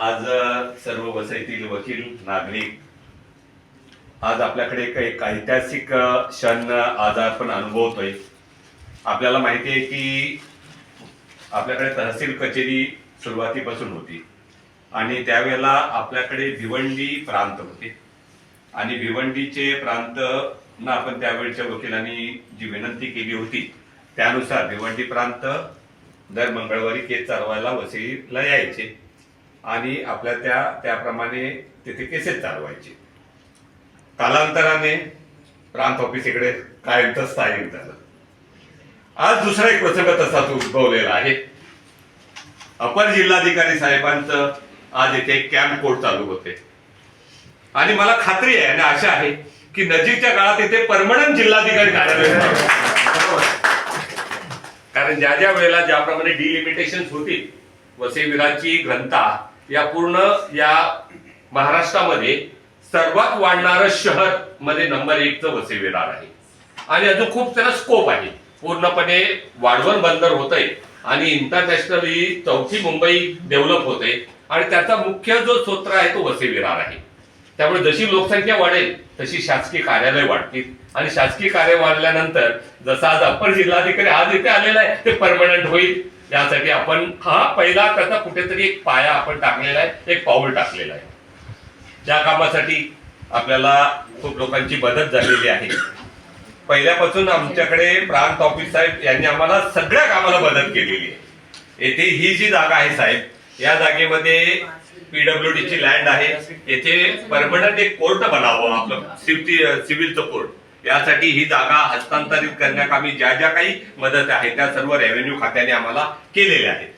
आज सर्व वसईतील वकील नागरिक आज आपल्याकडे एक ऐतिहासिक क्षण आज आपण अनुभवतोय. आपल्याला माहिती आहे की आपल्याकडे तहसील कचेरी सुरुवातीपासून होती आणि त्यावेळेला आपल्याकडे भिवंडी प्रांत होते. आणि भिवंडीचे प्रांत ना आपण त्यावेळच्या वकिलांनी जी विनंती केली होती त्यानुसार भिवंडी प्रांत दर मंगळवारी केस चालवायला वसईला यायचे. आणि आपल्या त्या त्याप्रमाणे तिथे केसेस चालवायचे. कालांतराने प्रांत ऑफिस इकडे कायमचं स्थायिक झालं आज दुसरा एक प्रसंग तसाच उद्भवलेला आहे. अपर जिल्हाधिकारी साहेबांचं आज इथे कॅम्प कोर्ट चालू होते. आणि मला खात्री आहे आणि आशा आहे की नजीकच्या काळात इथे परमनंट जिल्हाधिकारी कार्यालय कारण ज्या ज्या वेळेला ज्याप्रमाणे डिलिमिटेशन होतील वसई ग्रंथा या पूर्ण या महाराष्ट्रामध्ये सर्वात वाढणारं शहरमध्ये नंबर एकचं वसे विरार आहे. आणि अजून खूप त्याला स्कोप आहे. पूर्णपणे वाढवण बंदर होत आहे आणि इंटरनॅशनल ही चौथी मुंबई डेव्हलप होते. आणि त्याचा मुख्य जो स्त्रोत आहे तो वसे विरार आहे. त्यामुळे जशी लोकसंख्या वाढेल तशी शासकीय कार्यालय वाढतील. आणि शासकीय कार्य वाढल्यानंतर जसा आज अप्पर जिल्हाधिकारी आज इथे आलेला आहे ते परमनंट होईल. यासाठी आपण हा पहिला त्याचा कुठेतरी एक पाया आपण टाकलेला आहे एक पाऊल टाकलेला आहे. ज्या कामासाठी आपल्याला खूप लोकांची मदत झालेली आहे. पहिल्यापासून आमच्याकडे प्रांत ऑफिस साहेब यांनी आम्हाला सगळ्या कामाला मदत केलेली आहे. येथे ही जी जागा आहे साहेब या जागेमध्ये पीडब्ल्यू ची लँड आहे. येथे परमनंट एक कोर्ट बनावं आपलं सिव्हिल सिव्हिलचं कोर्ट यासाठी ही जागा हस्तांतरित करण्याकामी ज्या ज्या काही मदत आहे त्या सर्व रेव्हेन्यू खात्याने आम्हाला केलेल्या आहेत.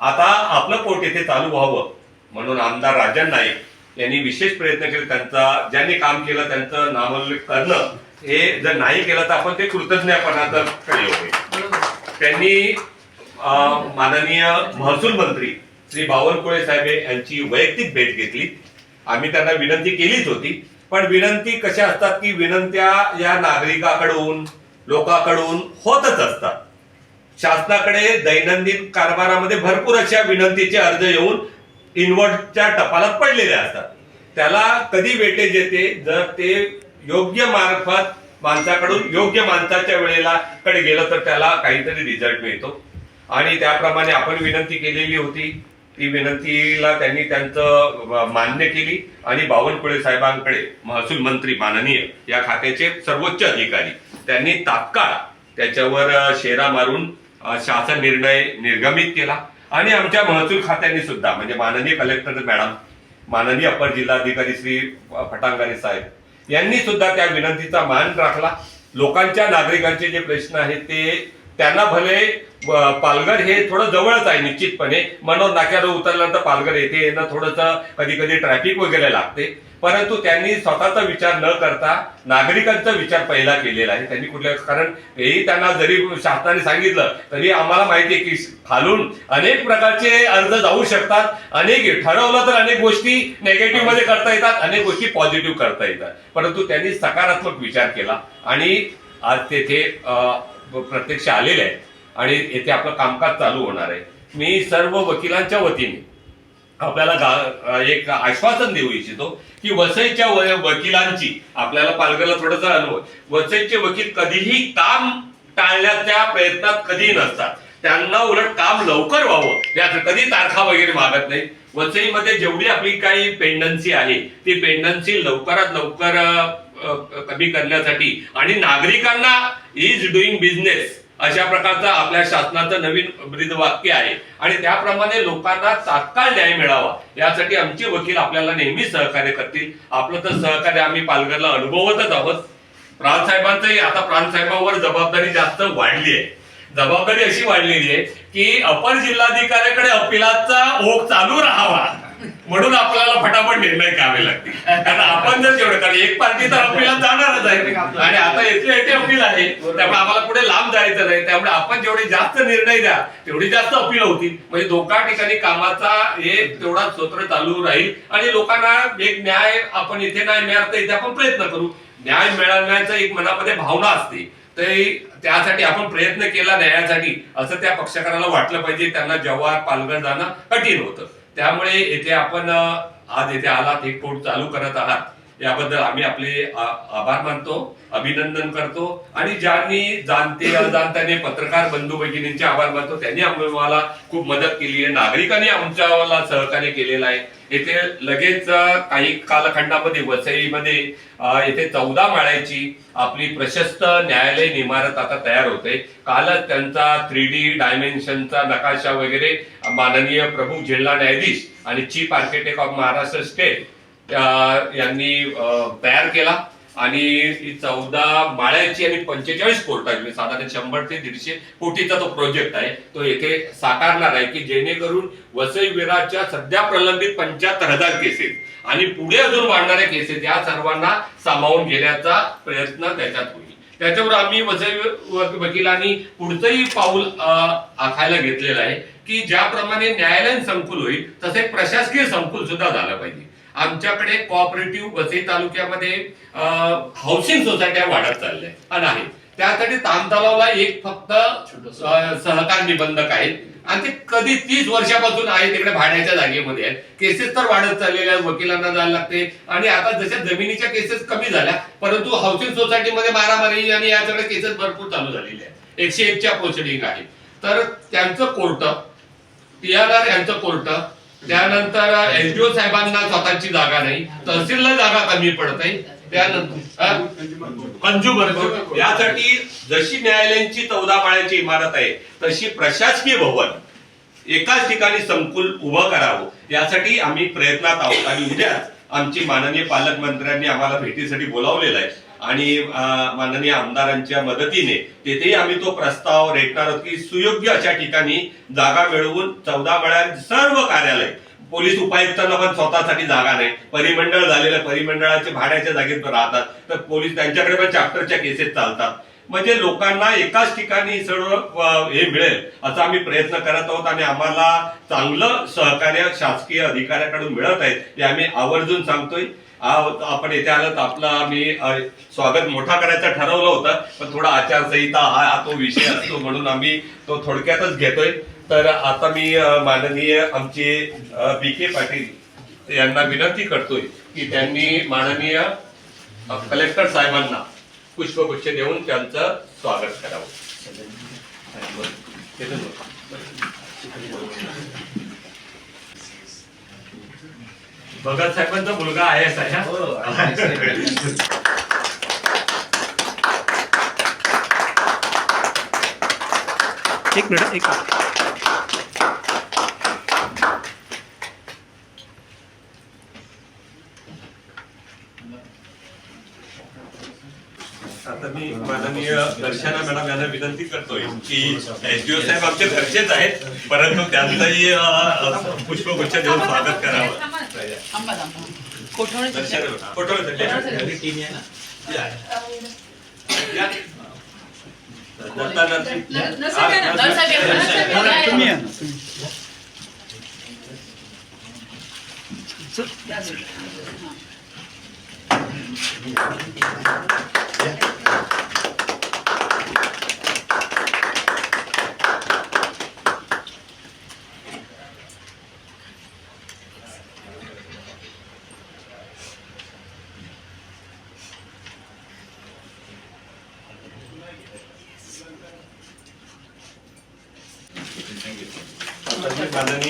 आता आपलं कोर्ट येथे चालू व्हावं म्हणून आमदार राजन नाईक यांनी विशेष प्रयत्न केले. त्यांचा ज्यांनी काम केलं त्यांचं नामोल्लेख करणं हे जर नाही केलं तर आपण ते कृतज्ञपणाचं होईल त्यांनी माननीय महसूल मंत्री श्री बावनकुळे साहेब यांची वैयक्तिक भेट घेतली. आम्ही त्यांना विनंती केलीच होती. पण विनंती कशा असतात की विनंत्या या नागरिकाकडून लोकांकडून होतच असतात. शासनाकडे दैनंदिन कारभारामध्ये भरपूर अशा विनंतीचे अर्ज येऊन इन्व्हर्टच्या टपालात पडलेले असतात. त्याला कधी वेटेज येते? जर ते योग्य मार्फत माणसाकडून योग्य माणसाच्या वेळेला कडे गेलं तर त्याला काहीतरी रिझल्ट मिळतो. आणि त्याप्रमाणे आपण विनंती केलेली होती. ती विनंतीला त्यांनी त्यांचं मान्य केली आणि बावनकुळे साहेबांकडे महसूल मंत्री माननीय या खात्याचे सर्वोच्च अधिकारी त्यांनी तात्काळ त्याच्यावर शेरा मारून शासन निर्णय निर्गमित केला. आणि आमच्या महसूल खात्याने सुद्धा म्हणजे माननीय कलेक्टर मॅडम माननीय अपर जिल्हाधिकारी श्री फटांगारे साहेब यांनी सुद्धा त्या विनंतीचा मान राखला. लोकांच्या नागरिकांचे जे प्रश्न आहेत ते त्यांना भले पालघर हे थोडं जवळच आहे निश्चितपणे. मनोर नाक्यावर उतरल्यानंतर पालघर येथे येणं थोडंसं कधी कधी ट्रॅफिक वगैरे लागते. परंतु त्यांनी स्वतःचा विचार न करता नागरिकांचा विचार पहिला केलेला आहे. त्यांनी कुठल्या कारण हेही त्यांना जरी शासनाने सांगितलं तरी आम्हाला माहिती आहे की खालून अनेक प्रकारचे अर्ज जाऊ शकतात. अनेक ठरवलं तर अनेक गोष्टी नेगेटिव्हमध्ये करता येतात अनेक गोष्टी पॉझिटिव्ह करता येतात. परंतु त्यांनी सकारात्मक विचार केला. आणि आज तेथे प्रत्यक्ष आलेले आहेत. आणि येथे आपलं कामकाज चालू होणार आहे. मी सर्व वकिलांच्या वतीने आपल्याला गा- एक आश्वासन देऊ इच्छितो की वसईच्या वकिलांची आपल्याला पालघरला थोडासा अनुभव वसईचे वकील कधीही काम टाळण्याच्या प्रयत्नात कधीही नसतात. त्यांना उलट काम लवकर व्हावं. याचं कधी तारखा वगैरे मागत नाही. वसईमध्ये जेवढी आपली काही पेंडन्सी आहे ती पेंडन्सी लवकरात लवकर कमी करण्यासाठी आणि नागरिकांना इज डुईंग बिझनेस अशा प्रकारचं आपल्या शासनाचं नवीन ब्रीदवाक्य आहे. आणि त्याप्रमाणे लोकांना तात्काळ न्याय मिळावा. यासाठी आमचे वकील आपल्याला नेहमी सहकार्य करतील. आपलं तर सहकार्य आम्ही पालघरला अनुभवतच आहोत. प्रांत साहेबांचंही आता प्रांत साहेबांवर जबाबदारी जास्त वाढली आहे. जबाबदारी अशी वाढलेली आहे की अपर जिल्हाधिकाऱ्याकडे अपिलाचा ओघ चालू राहावा. म्हणून आपल्याला फटाफट निर्णय घ्यावे लागतील. कारण आपण जर जेवढं कारण एक पार्टी तर अपिलात जाणारच आहे. आणि आता येथे येथे अपील आहे त्यामुळे आम्हाला पुढे लांब जायचं नाही. त्यामुळे आपण जेवढे जास्त निर्णय द्या तेवढी जास्त अपील होतील म्हणजे दोघा ठिकाणी कामाचा हे तेवढा सूत्र चालू राहील. आणि लोकांना एक न्याय आपण इथे नाही मिळाला तर इथे आपण प्रयत्न करू. न्याय मिळवण्याचा एक मनामध्ये भावना असते. तर त्यासाठी आपण प्रयत्न केला न्यायासाठी असं त्या पक्षकाराला वाटलं पाहिजे. त्यांना जव्हार पालघर जाणं कठीण होतं. त्यामुळे येथे आपण आज येथे आलात हे कोर्ट चालू करत आहात. याबद्दल आम्ही आपले आभार मानतो अभिनंदन करतो. आणि ज्यांनी जाणते अजाणताने पत्रकार बंधू भगिनींचे आभार मानतो त्यांनी आम्हाला खूप मदत केली आहे. नागरिकांनी आमच्याला सहकार्य केलेलं आहे. येथे लगेच काही कालखंडामध्ये वसईमध्ये येथे चौदा माळ्याची आपली प्रशस्त न्यायालयीन इमारत आता तयार होते. कालच त्यांचा थ्री डी डायमेन्शनचा नकाशा वगैरे माननीय प्रमुख जिल्हा न्यायाधीश आणि chief architect of Maharashtra state यांनी तयार केला. आणि चौदा माळ्याची आणि पंचेचाळीस कोर्टाची म्हणजे साधारण शंभर ते दीडशे कोटीचा तो प्रोजेक्ट आहे. तो येथे साकारणार आहे की जेणेकरून वसई विराच्या सध्या प्रलंबित पंच्याहत्तर हजार केसेस आणि पुढे अजून वाढणाऱ्या केसेस या सर्वांना सामावून घेण्याचा प्रयत्न त्याच्यात होईल. त्याच्यावर आम्ही वसई वकिलांनी पुढचंही पाऊल आखायला घेतलेलं आहे की ज्याप्रमाणे न्यायालयीन संकुल होईल तसे प्रशासकीय संकुल सुद्धा झालं पाहिजे. आमच्याकडे कॉपरेटिव्ह वसई तालुक्यामध्ये हाऊसिंग सोसायट्या वाढत चालल्या. आणि आहेत त्यासाठी तामतलावला एक फक्त सहकार निबंधक आहेत. आणि ते कधी तीस वर्षापासून आहे तिकडे भाड्याच्या जागेमध्ये आहेत. केसेस तर वाढत चाललेल्या आहेत वकिलांना जायला लागते. आणि आता जशा जमिनीच्या केसेस कमी झाल्या परंतु हाऊसिंग सोसायटीमध्ये मारामारी आणि या सगळ्या केसेस भरपूर चालू झालेल्या आहेत. एकशे एकच्या प्रोसिडिंग आहे. तर त्यांचं कोर्ट टीआरआर यांचं कोर्ट त्यानंतर एसडीओ साहेबांना स्वतःची जागा नाही तहसीलला जागा कमी पडत आहे. त्यानंतर यासाठी जशी न्यायालयांची चौदा माळ्याची इमारत आहे तशी प्रशासकीय भवन एकाच ठिकाणी संकुल उभं करावं. यासाठी आम्ही प्रयत्नात आहोत आणि उद्याच आमची माननीय पालकमंत्र्यांनी आम्हाला भेटीसाठी बोलावलेलं आहे. आणि माननीय आमदारांच्या मदतीने तेथेही आम्ही तो प्रस्ताव रेटणार आहोत की सुयोग्य अशा ठिकाणी जागा मिळवून चौदा मळ्यात सर्व कार्यालय पोलीस उपायुक्तांना पण स्वतःसाठी जागा नाही. परिमंडळ झालेलं परिमंडळाचे भाड्याच्या जागेत राहतात. तर पोलीस त्यांच्याकडे पण चॅप्टरच्या केसेस चालतात. म्हणजे लोकांना एकाच ठिकाणी सर्व हे मिळेल असा आम्ही प्रयत्न करत आहोत. आणि आम्हाला चांगलं सहकार्य शासकीय अधिकाऱ्याकडून मिळत आहे हे आम्ही आवर्जून सांगतोय. आपण येथे आलं तर आपला आम्ही स्वागत मोठा करायचं ठरवलं होतं पण थोडा आचारसंहिता हा तो विषय असतो म्हणून आम्ही तो थोडक्यातच घेतोय. तर आता मी माननीय आमचे बी के पाटील यांना विनंती करतोय की त्यांनी माननीय कलेक्टर साहेबांना पुष्पगुच्छ देऊन त्यांचं स्वागत करावं. भगत साहेबांचा मुलगा आहे साहेब एक मिनिट एक मिनिट आता मी माननीय दर्शना मॅडम यांना विनंती करतोय की एसडीओ साहेब आमचे घरचेच आहेत परंतु त्यांचंही पुष्पगुच्छ देऊन स्वागत करावं. दर्शना ना आता मी माननीय